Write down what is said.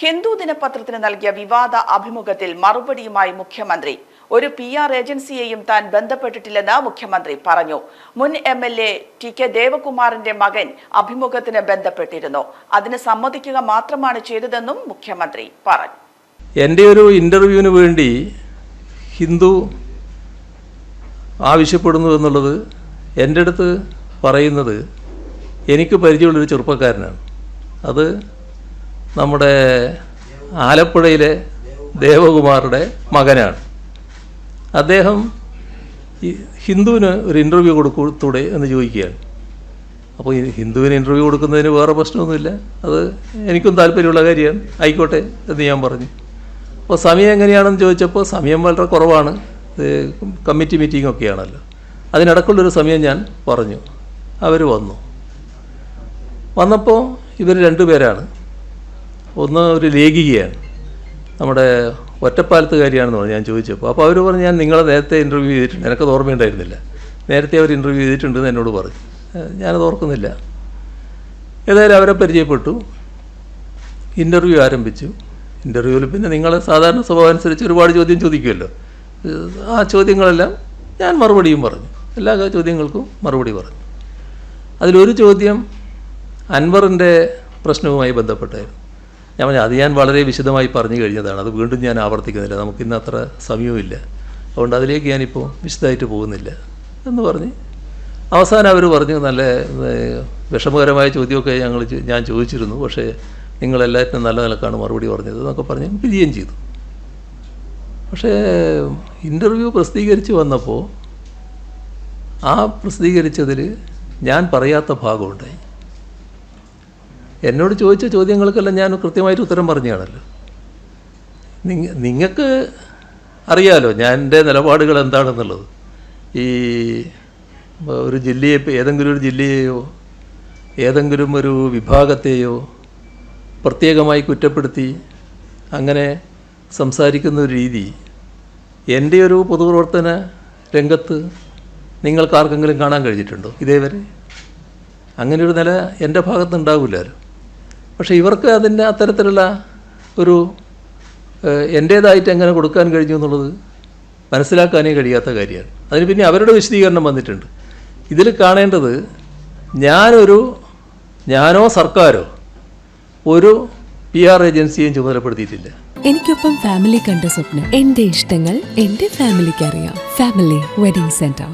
ഹിന്ദു ദിനപത്രത്തിന് നൽകിയ വിവാദ അഭിമുഖത്തിൽ മറുപടിയുമായി മുഖ്യമന്ത്രി. ഒരു പി ആർ ഏജൻസിയെയും താൻ ബന്ധപ്പെട്ടിട്ടില്ലെന്ന് മുഖ്യമന്ത്രി പറഞ്ഞു. മുൻ M L A T K ദേവകുമാറിന്റെ മകൻ അഭിമുഖത്തിന് ബന്ധപ്പെട്ടിരുന്നു. അതിന് സമ്മതിക്കുക മാത്രമാണ് ചെയ്തതെന്നും മുഖ്യമന്ത്രി പറഞ്ഞു. എന്റെ ഒരു ഇന്റർവ്യൂവിന് വേണ്ടി ഹിന്ദു ആവശ്യപ്പെടുന്നു എന്നുള്ളത് എന്റെ അടുത്ത് പറയുന്നത് എനിക്ക് പരിചയമുള്ളൊരു ചെറുപ്പക്കാരനാണ്. അത് നമ്മുടെ ആലപ്പുഴയിലെ ദേവകുമാറുടെ മകനാണ്. അദ്ദേഹം ഈ ഹിന്ദുവിന് ഒരു ഇന്റർവ്യൂ കൊടുക്കൂടെ എന്ന് ചോദിക്കുകയാണ്. അപ്പോൾ ഈ ഹിന്ദുവിന് ഇന്റർവ്യൂ കൊടുക്കുന്നതിന് വേറെ പ്രശ്നമൊന്നുമില്ല. അത് എനിക്കും താല്പര്യമുള്ള കാര്യമാണ്. ആയിക്കോട്ടെ എന്ന് ഞാൻ പറഞ്ഞു. അപ്പോൾ സമയം എങ്ങനെയാണെന്ന് ചോദിച്ചപ്പോൾ സമയം വളരെ കുറവാണ്. Committee meeting ഒക്കെയാണല്ലോ. അതിനിടക്കുള്ളൊരു സമയം ഞാൻ പറഞ്ഞു. അവർ വന്നു. വന്നപ്പോൾ ഇവർ രണ്ടുപേരാണ്. ഒന്ന് ഒരു ലേഖികയാണ് നമ്മുടെ ഒറ്റപ്പാലത്തുകാരിയാണെന്ന് പറഞ്ഞു ഞാൻ ചോദിച്ചപ്പോൾ. അപ്പോൾ അവർ പറഞ്ഞു ഞാൻ നിങ്ങളെ നേരത്തെ ഇന്റർവ്യൂ ചെയ്തിട്ടുണ്ട്. എനിക്കത് ഓർമ്മയുണ്ടായിരുന്നില്ല. നേരത്തെ അവർ ഇന്റർവ്യൂ ചെയ്തിട്ടുണ്ടെന്ന് എന്നോട് പറഞ്ഞു. ഞാനത് ഓർക്കുന്നില്ല. ഏതായാലും അവരെ പരിചയപ്പെട്ടു. ഇന്റർവ്യൂ ആരംഭിച്ചു. ഇന്റർവ്യൂവിൽ പിന്നെ നിങ്ങൾ സാധാരണ സ്വഭാവം അനുസരിച്ച് ഒരുപാട് ചോദ്യം ചോദിക്കുമല്ലോ. ആ ചോദ്യങ്ങളെല്ലാം ഞാൻ മറുപടിയും പറഞ്ഞു. എല്ലാ ചോദ്യങ്ങൾക്കും മറുപടി പറഞ്ഞു. അതിലൊരു ചോദ്യം അൻവറിന്റെ പ്രശ്നവുമായി ബന്ധപ്പെട്ടായിരുന്നു. ഞാൻ പറഞ്ഞു അത് ഞാൻ വളരെ വിശദമായി പറഞ്ഞു കഴിഞ്ഞതാണ്. അത് വീണ്ടും ഞാൻ ആവർത്തിക്കുന്നില്ല. നമുക്കിന്ന് അത്ര സമയവുമില്ല. അതുകൊണ്ട് അതിലേക്ക് ഞാനിപ്പോൾ വിശദമായിട്ട് പോകുന്നില്ല എന്ന് പറഞ്ഞ് അവസാനം അവർ പറഞ്ഞു നല്ല വിഷമകരമായ ചോദ്യമൊക്കെ ഞങ്ങൾ ഞാൻ ചോദിച്ചിരുന്നു. പക്ഷേ നിങ്ങളെല്ലാറ്റിനും നല്ല നിലക്കാണ് മറുപടി പറഞ്ഞത് എന്നൊക്കെ പറഞ്ഞ് പിരിയുകയും ചെയ്തു. പക്ഷേ ഇന്റർവ്യൂ പ്രസിദ്ധീകരിച്ച് വന്നപ്പോൾ ആ പ്രസിദ്ധീകരിച്ചതിൽ ഞാൻ പറയാത്ത ഭാഗമുണ്ടായി എന്നോട് ചോദിച്ച ചോദ്യങ്ങൾക്കെല്ലാം ഞാൻ കൃത്യമായിട്ട് ഉത്തരം പറഞ്ഞാണല്ലോ നിങ്ങ നിങ്ങൾക്ക് അറിയാലോ ഞാൻ എന്റെ നിലപാടുകൾ എന്താണെന്നുള്ളത്. ഈ ഒരു ജില്ലയെ ഏതെങ്കിലും ഒരു ജില്ലയെയോ ഏതെങ്കിലും ഒരു വിഭാഗത്തെയോ പ്രത്യേകമായി കുറ്റപ്പെടുത്തി അങ്ങനെ സംസാരിക്കുന്ന ഒരു രീതി എന്റെ ഒരു പൊതുപ്രവർത്തന രംഗത്ത് നിങ്ങൾക്കാർക്കെങ്കിലും കാണാൻ കഴിഞ്ഞിട്ടുണ്ടോ ഇതേവരെ? അങ്ങനെ ഒരു നില എന്റെ ഭാഗത്ത് ഉണ്ടാവില്ലല്ലോ പക്ഷേ ഇവർക്ക് അതിന്റെ അത്തരത്തിലുള്ള ഒരു എന്റേതായിട്ട് എങ്ങനെ കൊടുക്കാൻ കഴിഞ്ഞു എന്നുള്ളത് മനസ്സിലാക്കാനേ കഴിയാത്ത കാര്യമാണ്. അതിന് പിന്നെ അവരുടെ വിശദീകരണം വന്നിട്ടുണ്ട്. ഇതിൽ കാണേണ്ടത് ഞാനൊരു ഞാനോ സർക്കാരോ ഒരു പി ആർ ഏജൻസിയെയും ചുമതലപ്പെടുത്തിയിട്ടില്ല. എനിക്കൊപ്പം ഫാമിലി കണ്ട സ്വപ്നം. എന്റെ ഇഷ്ടങ്ങൾ എന്റെ ഫാമിലിക്ക് അറിയാം ഫാമിലി വെഡിങ് സെന്റർ.